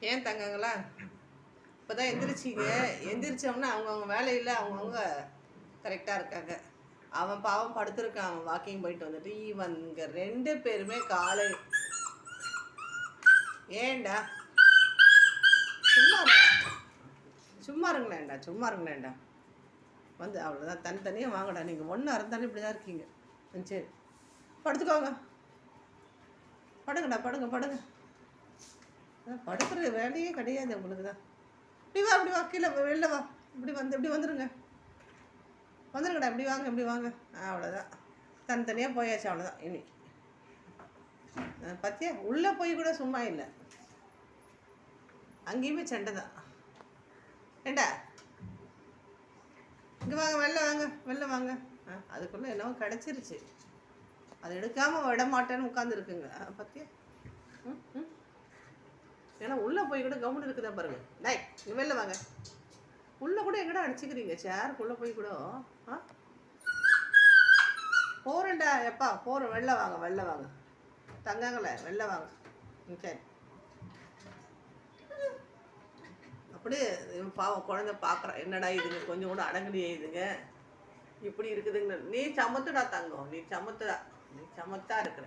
ஏன் தங்கங்களா? இப்போ தான் எந்திரிச்சிங்க எந்திரிச்சோம்னா அவங்கவுங்க வேலையில் அவங்கவுங்க கரெக்டாக இருக்காங்க. அவன் பாவம் படுத்திருக்கான் அவன் வாக்கிங் போயிட்டு வந்துட்டு. இவங்க ரெண்டு பேருமே காலை ஏன்டா? சும்மா சும்மா இருங்களேன்டா சும்மா இருங்களேன்டா. வந்து அவ்வளோதான் தனித்தனியாக வாங்கடா. நீங்கள் ஒன்றா இருந்தாலும் இப்படி தான் இருக்கீங்க. ம், சரி. படுத்துக்கோங்க. படுங்கடா படுங்க படுங்க. படுக்கிற வேலையே கிடையாது உங்களுக்கு தான். இப்படி வா இப்படி வா கீழே வெளில வா. இப்படி வந்து இப்படி வந்துருங்க. வந்துருங்கடா இப்படி வாங்க இப்படி வாங்க. ஆ, அவ்வளோதான் தனித்தனியாக போயாச்சு அவ்வளோதான் இனி. ஆ, உள்ளே போய் கூட சும்மா இல்லை. அங்கேயுமே சண்டை தான். ஏண்டா? இங்கே வாங்க வெளில வாங்க வெளில வாங்க. ஆ அதுக்குள்ளே என்னவோ கிடச்சிருச்சு. அது எடுக்காமல் விட மாட்டேன்னு உட்காந்துருக்குங்க பார்த்தியா ம் ம். ஏன்னா உள்ளே போய் கூட கவனம் இருக்குதா பாருங்க. டேய் இங்கே வெளில வாங்க. உள்ளே கூட எங்கடா அடிச்சுக்கிறீங்க? சேருக்குள்ளே போய் கூட. ஆ? போகிறேன்டா எப்பா போகிறோம் வெளில வாங்க வெளில வாங்க. தங்காங்களே வெளில வாங்க. ம் சரி அப்படியே பாவம் குழந்தை பார்க்குறான் என்னடா இதுங்க? கொஞ்சம் கூட அடங்கலையே இதுங்க. இப்படி இருக்குதுங்க. நீ சமத்துடா தங்கம். நீ சமத்துடா. நீ சமத்தா இருக்கிற.